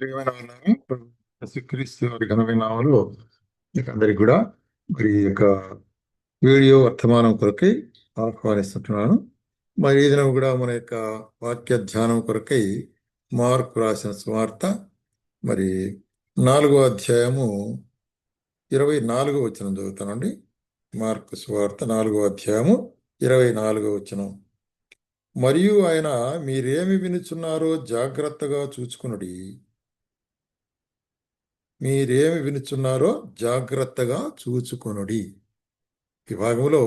ప్రియమైన వాళ్ళారా, వారి ఘనమైన అందరికి కూడా మరి ఈ యొక్క వీడియో వర్తమానం కొరకై ఆహ్వానిస్తుంటున్నాను. మరి ఈ దినం కూడా మన యొక్క వాక్య ధ్యానం కొరకై మార్కు రాసిన సువార్త మరి నాలుగో అధ్యాయము ఇరవై నాలుగో వచనం చదువుతానండి. మార్కు సువార్త నాలుగో అధ్యాయము ఇరవై నాలుగో వచనం. మరియు ఆయన మీరేమి వినుచున్నారో జాగ్రత్తగా చూచుకునుడి. మీరేమి వినుచున్నారో జాగ్రత్తగా చూచుకొనుడి. ఈ భాగంలో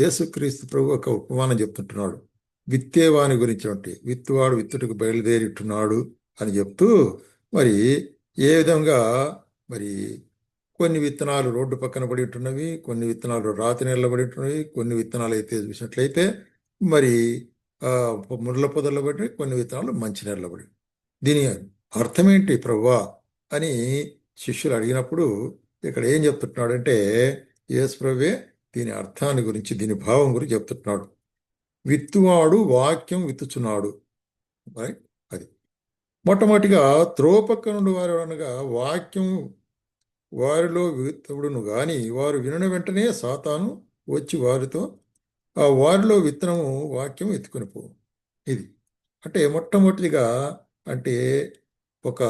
యేసుక్రీస్తు ప్రభు ఒక ఉపమానం చెప్తుంటున్నాడు. విత్తేవాని గురించి అంటే విత్తువాడు విత్తుటకు బయలుదేరిట్టున్నాడు అని చెప్తూ మరి ఏ విధంగా మరి కొన్ని విత్తనాలు రోడ్డు పక్కన పడి ఉంటున్నవి కొన్ని విత్తనాలు రాతి నీళ్ళ పడి ఉంటున్నవి కొన్ని విత్తనాలు అయితే చూసినట్లయితే మరి ఆ ముళ్ళ పొదల్లో పడి కొన్ని విత్తనాలు మంచి నీళ్ళ పడి. దీని అర్థం ఏంటి ప్రభువా అని శిష్యులు అడిగినప్పుడు ఇక్కడ ఏం చెప్తున్నాడంటే యేసు ప్రభువే దీని అర్థాన్ని గురించి దీని భావం గురించి చెప్తున్నాడు. విత్తువాడు వాక్యం విత్తుచున్నాడు. రైట్ అది. మొట్టమొదటిగా త్రోపక్క నుండి వారు అనగా వాక్యం వారిలో విత్తవుడును గాని వారు వినని వెంటనే సాతాను వచ్చి వారితో ఆ వారిలో విత్తనము వాక్యం ఎత్తుకొని పో. ఇది. అంటే మొట్టమొదటిగా అంటే ఒక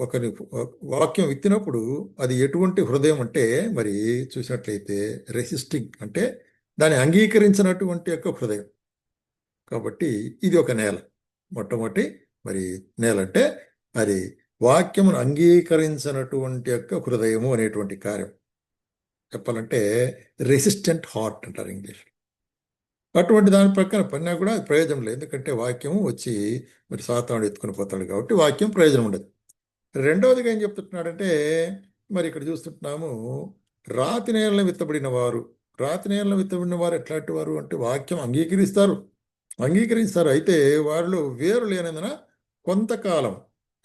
ఒకరి వాక్యం విత్తినప్పుడు అది ఎటువంటి హృదయం అంటే మరి చూసినట్లయితే రెసిస్టింగ్ అంటే దాన్ని అంగీకరించినటువంటి యొక్క హృదయం. కాబట్టి ఇది ఒక నేల. మొట్టమొదటి మరి నేల అంటే మరి వాక్యమును అంగీకరించినటువంటి యొక్క హృదయము అనేటువంటి కార్యం. చెప్పాలంటే రెసిస్టెంట్ హార్ట్ అంటారు ఇంగ్లీష్ అటువంటి దాని ప్రక్కన పడినా కూడా ప్రయోజనం లేదు. ఎందుకంటే వాక్యము వచ్చి మరి సాతాను ఎత్తుకుని పోతాడు కాబట్టి వాక్యం ప్రయోజనం ఉండదు. రెండవదిగా ఏం చెప్తున్నాడంటే మరి ఇక్కడ చూస్తుంటున్నాము రాతి నేలను విత్తబడిన వారు రాతి నేలను విత్తబడిన వారు ఎట్లాంటి వారు అంటే వాక్యం అంగీకరిస్తారు. అంగీకరిస్తారు. అయితే వారిలో వేరు లేనందున కొంతకాలం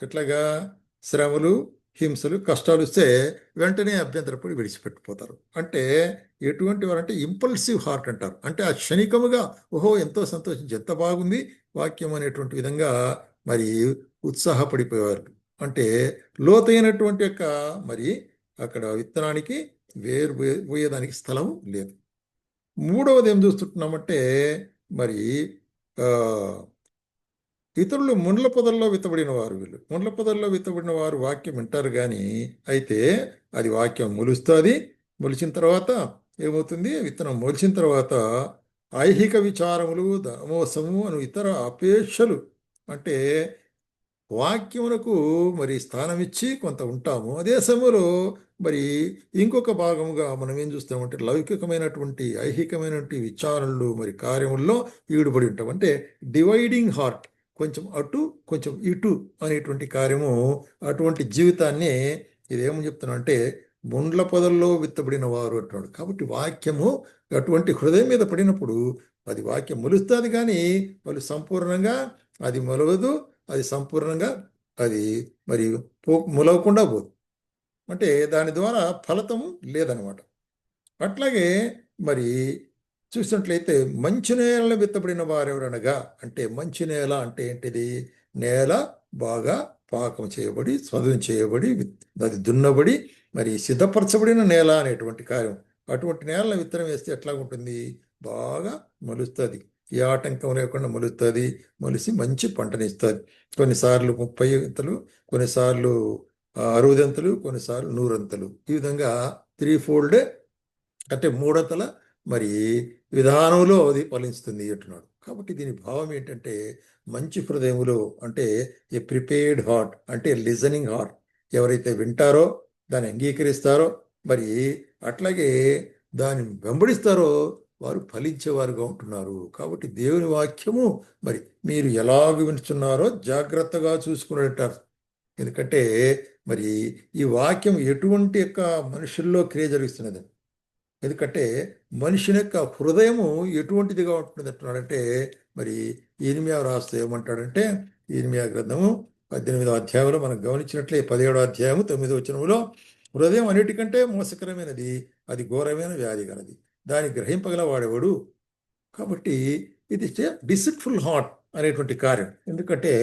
ఎట్లాగా? శ్రమలు హింసలు కష్టాలు ఇస్తే వెంటనే అభ్యంతరపడి విడిచిపెట్టిపోతారు. అంటే ఎటువంటి వారు అంటే ఇంపల్సివ్ హార్ట్ అంటారు. అంటే ఆ క్షణికముగా ఓహో ఎంతో సంతోషం ఎంత బాగుంది వాక్యం అనేటువంటి విధంగా మరి ఉత్సాహపడిపోయేవారు. అంటే లోతైనటువంటి యొక్క మరి అక్కడ విత్తనానికి వేరు పోయేదానికి స్థలం లేదు. మూడవది ఏం చూస్తుంటున్నామంటే మరి ఇతరులు ముండ్ల పొదల్లో విత్తబడిన వారు వీళ్ళు. ముండ్ల పొదల్లో విత్తబడిన వారు వాక్యం వింటారు కానీ అయితే అది వాక్యం మొలుస్తుంది. మొలిచిన తర్వాత ఏమవుతుంది? విత్తనం మొలిచిన తర్వాత ఐహిక విచారములు దమోసము అను ఇతర అపేక్షలు అంటే వాక్యమునకు మరి స్థానం ఇచ్చి కొంత ఉంటాము. అదే సమయంలో మరి ఇంకొక భాగముగా మనం ఏం చూస్తామంటే లౌకికమైనటువంటి ఐహికమైనటువంటి విచారణలు మరి కార్యముల్లో ఈడుపడి ఉంటాం. అంటే డివైడింగ్ హార్ట్ కొంచెం అటు కొంచెం ఇటు అనేటువంటి కార్యము అటువంటి జీవితాన్ని ఇదేమని చెప్తున్నా అంటే ముండ్ల పొదల్లో విత్తబడిన వారు అంటున్నాడు. కాబట్టి వాక్యము అటువంటి హృదయం మీద పడినప్పుడు అది వాక్యం మొలుస్తుంది కానీ వాళ్ళు సంపూర్ణంగా అది మొలవదు. అది సంపూర్ణంగా అది మరి పో ములవకుండా పోదు. అంటే దాని ద్వారా ఫలితం లేదనమాట. అట్లాగే మరి చూసినట్లయితే మంచి నేలలో విత్తబడిన వారెవరనగా అంటే మంచి నేల అంటే ఏంటిది? నేల బాగా పాకం చేయబడి చదువు చేయబడి అది దున్నబడి మరి సిద్ధపరచబడిన నేల అనేటువంటి కార్యం. అటువంటి నేలను విత్తనం వేస్తే ఎట్లా ఉంటుంది బాగా మలుస్తుంది. ఏ ఆటంకం లేకుండా మొలుస్తుంది మొలిసి మంచి పంటనిస్తుంది. కొన్నిసార్లు ముప్పై అంతలు కొన్నిసార్లు అరవదంతలు కొన్నిసార్లు నూరంతలు ఈ విధంగా త్రీ ఫోల్డ్ అంటే మూడంతల మరి విధానంలో అది ఫలిస్తుంది అంటున్నాడు. కాబట్టి దీని భావం ఏంటంటే మంచి హృదయములో అంటే ఏ ప్రిపేర్డ్ హార్ట్ అంటే లిజనింగ్ హార్ట్ ఎవరైతే వింటారో దాన్ని అంగీకరిస్తారో మరి అట్లాగే దాన్ని వెంబడిస్తారో వారు ఫలించేవారుగా ఉంటున్నారు. కాబట్టి దేవుని వాక్యము మరి మీరు ఎలాగ వింటున్నారో జాగ్రత్తగా చూసుకునేటారు ఎందుకంటే మరి ఈ వాక్యం ఎటువంటి యొక్క మనుషుల్లో క్రియ జరుగుతున్నది ఎందుకంటే మనిషిని యొక్క హృదయము ఎటువంటిదిగా ఉంటుంది అంటున్నాడంటే మరి ఈనిమియా రాస్తే ఏమంటాడంటే ఈనిమియా గ్రంథము పద్దెనిమిదో అధ్యాయంలో మనం గమనించినట్లే పదిహేడో అధ్యాయము తొమ్మిదో వచనంలో హృదయం అన్నిటికంటే మోసకరమైనది అది ఘోరమైన వ్యాధి గలది దాన్ని గ్రహింపగల వాడేవాడు కాబట్టి ఇది డిసిట్ఫుల్ హార్ట్ అనేటువంటి కార్యం. ఎందుకంటే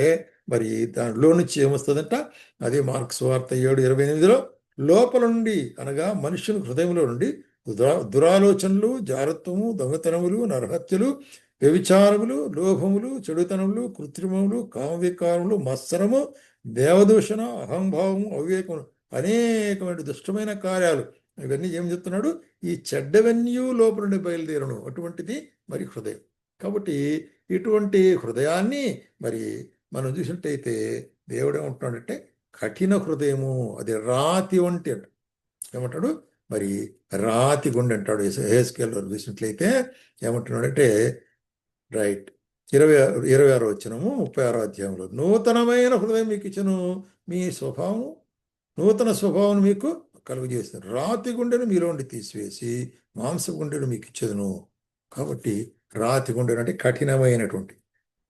మరి దానిలో నుంచి ఏమొస్తుందంట? అదే మార్క్స్ వార్త ఏడు ఇరవై ఎనిమిదిలో లోపల నుండి అనగా మనుషుని హృదయంలో నుండి దురా దురాలోచనలు జారత్వము దొంగతనములు నరహత్యలు వ్యభిచారములు లోభములు చెడుతనములు కృత్రిమములు కామవికారములు మత్సరము దేవదూషణ అహంభావము అవివేకము అనేకమైన దుష్టమైన కార్యాలు ఇవన్నీ ఏం చెప్తున్నాడు? ఈ చెడ్డవన్నీ లోపల నుండి బయలుదేరను. అటువంటిది మరి హృదయం. కాబట్టి ఇటువంటి హృదయాన్ని మరి మనం చూసినట్టయితే దేవుడు ఏమంటున్నాడంటే కఠిన హృదయము అది రాతి వంటి అంట. ఏమంటాడు? మరి రాతి గుండె అంటాడు. హేస్కేల్ చూసినట్లయితే ఏమంటున్నాడంటే రైట్ ఇరవై ఇరవై ఆరో వచ్చినము ముప్పై ఆరో అధ్యాయంలో నూతనమైన హృదయం మీకు ఇచ్చను మీ స్వభావం నూతన స్వభావం మీకు కలుగజేసిన రాతి గుండెను మీలో ఉండి తీసివేసి మాంస గుండెను మీకు ఇచ్చేదను. కాబట్టి రాతి గుండెను అంటే కఠినమైనటువంటి.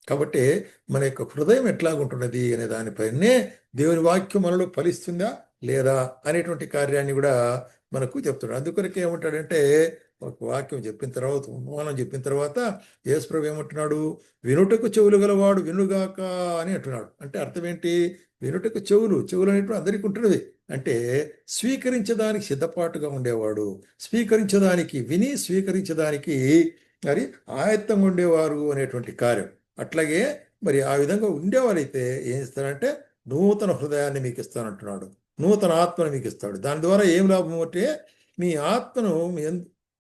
కాబట్టి మన యొక్క హృదయం ఎట్లాగుంటున్నది అనే దానిపైనే దేవుని వాక్యం మనలో ఫలిస్తుందా? లేదా? అనేటువంటి కార్యాన్ని కూడా మనకు చెప్తున్నాడు. అందుకొరకు ఏమంటాడంటే ఒక వాక్యం చెప్పిన తర్వాత ఉపమానం చెప్పిన తర్వాత యేసుప్రభు ఏమంటున్నాడు? వినుటకు చెవులు గలవాడు వినుగాక అని అంటున్నాడు. అంటే అర్థం ఏంటి? వినుటకు చెవులు చెవులు అనేటువంటి అందరికీ ఉంటున్నది అంటే స్వీకరించడానికి సిద్ధపాటుగా ఉండేవాడు. స్వీకరించడానికి విని స్వీకరించడానికి మరి ఆయత్తంగా ఉండేవారు అనేటువంటి కార్యం. అట్లాగే మరి ఆ విధంగా ఉండేవారైతే ఏం ఇస్తారంటే నూతన హృదయాన్ని మీకు ఇస్తానంటున్నాడు. నూతన ఆత్మను మీకు ఇస్తాడు. దాని ద్వారా ఏం లాభం అంటే మీ ఆత్మను మీ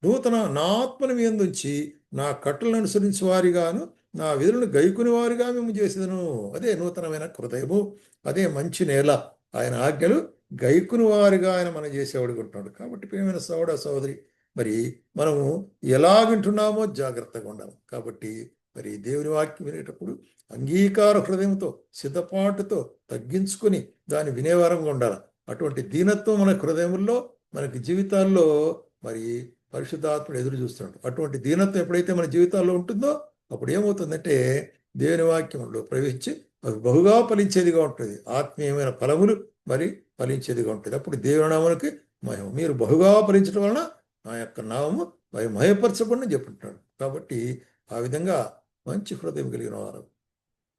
నూతన నా ఆత్మను మీ ఎందుంచి నా కట్టలను అనుసరించి వారిగాను నా విధులను గైకుని వారిగా మేము చేసేదను. అదే నూతనమైన హృదయము అదే మంచి నేల ఆయన ఆజ్ఞలు. గైకును వారిగా ఆయన మనం చేసేవాడు ఉంటున్నాడు. కాబట్టి ప్రేమైన సోదర సోదరి మరి మనము ఎలా వింటున్నామో జాగ్రత్తగా ఉండాలి. కాబట్టి మరి దేవుని వాక్యం వినేటప్పుడు అంగీకార హృదయంతో సిద్ధపాటుతో తగ్గించుకొని దాన్ని వినేవారంగా ఉండాలి. అటువంటి దీనత్వం మన హృదయంలో మనకి జీవితాల్లో మరి పరిశుద్ధాత్ముడు ఎదురు చూస్తున్నాడు. అటువంటి దీనత్వం ఎప్పుడైతే మన జీవితాల్లో ఉంటుందో అప్పుడు ఏమవుతుందంటే దేవుని వాక్యంలో ప్రవేశించి అవి బహుగా ఫలించేదిగా ఉంటుంది. ఆత్మీయమైన ఫలములు మరి ఫలించేదిగా ఉంటుంది. అప్పుడు దేవుని నామానికి మహిమ. మీరు బహుగా ఫలించడం వలన నా యొక్క నామము మరి మయపరచబడిన చెప్పుంటున్నాడు కాబట్టి ఆ విధంగా మంచి హృదయం కలిగిన వారు.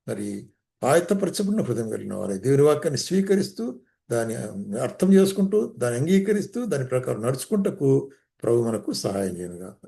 మరి ఆయత్తపరచబడిన హృదయం కలిగిన వారు. దేవుని వాక్యాన్ని స్వీకరిస్తూ దాన్ని అర్థం చేసుకుంటూ దాన్ని అంగీకరిస్తూ దాని ప్రకారం నడుచుకుంటకు ప్రభు మనకు సహాయం కాదు